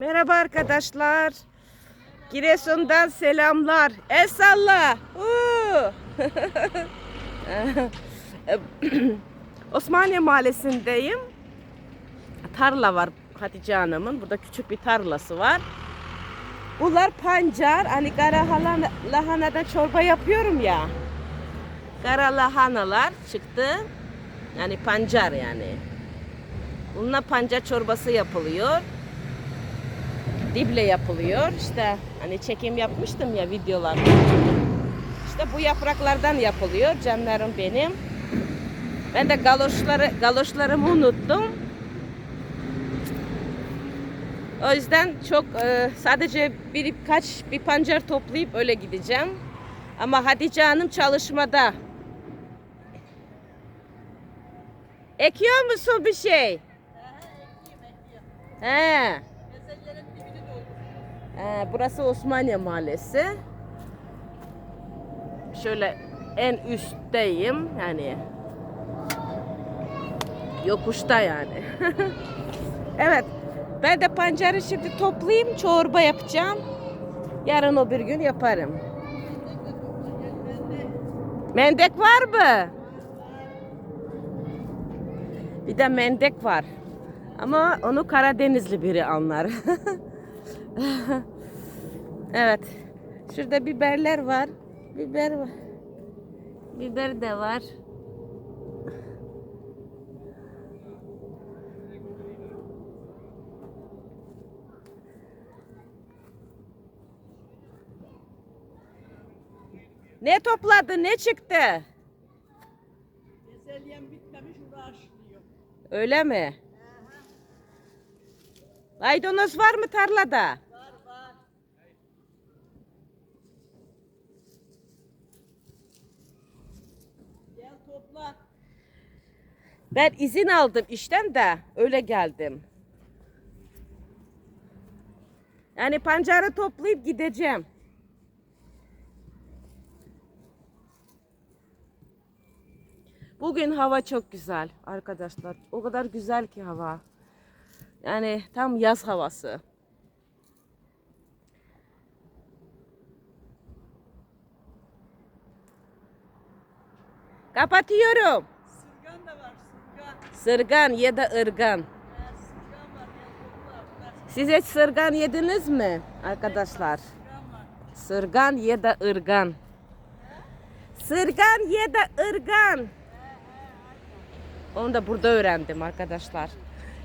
Merhaba arkadaşlar. Giresun'dan selamlar. El salla. Osmaniye Mahallesi'ndeyim. Tarla var Hatice Hanım'ın. Burada küçük bir tarlası var. Bunlar pancar. Hani kara lahana, lahanadan çorba yapıyorum ya. Kara lahanalar çıktı. Yani pancar yani. Bununla pancar çorbası yapılıyor dible yapılıyor. İşte hani çekim yapmıştım ya videolar. İşte bu yapraklardan yapılıyor canlarım benim. Ben de galoşları galoşlarımı unuttum. O yüzden çok e, sadece birkaç bir pancar toplayıp öyle gideceğim. Ama Hatice Hanım çalışmada. Ekiyor musun bir şey? He. Ee, burası Osmaniye Mahallesi. Şöyle en üstteyim yani. Yokuşta yani. evet. Ben de pancarı şimdi toplayayım, çorba yapacağım. Yarın o bir gün yaparım. Mendek var mı? Bir de mendek var. Ama onu Karadenizli biri anlar. evet. Şurada biberler var. Biber var. Biber de var. Ne topladı? Ne çıktı? Bezelyen bitmemiş uğraşlıyor. Öyle mi? Maydanoz var mı tarlada? Var var. Gel topla. Ben izin aldım işten de öyle geldim. Yani pancarı toplayıp gideceğim. Bugün hava çok güzel arkadaşlar. O kadar güzel ki hava. Yani tam yaz havası. Kapatıyorum. Sırgan da var sırgan. Sırgan ya da ırgan. Siz hiç sırgan yediniz mi arkadaşlar? Sırgan ya da ırgan. Sırgan ya da ırgan. Onu da burada öğrendim arkadaşlar.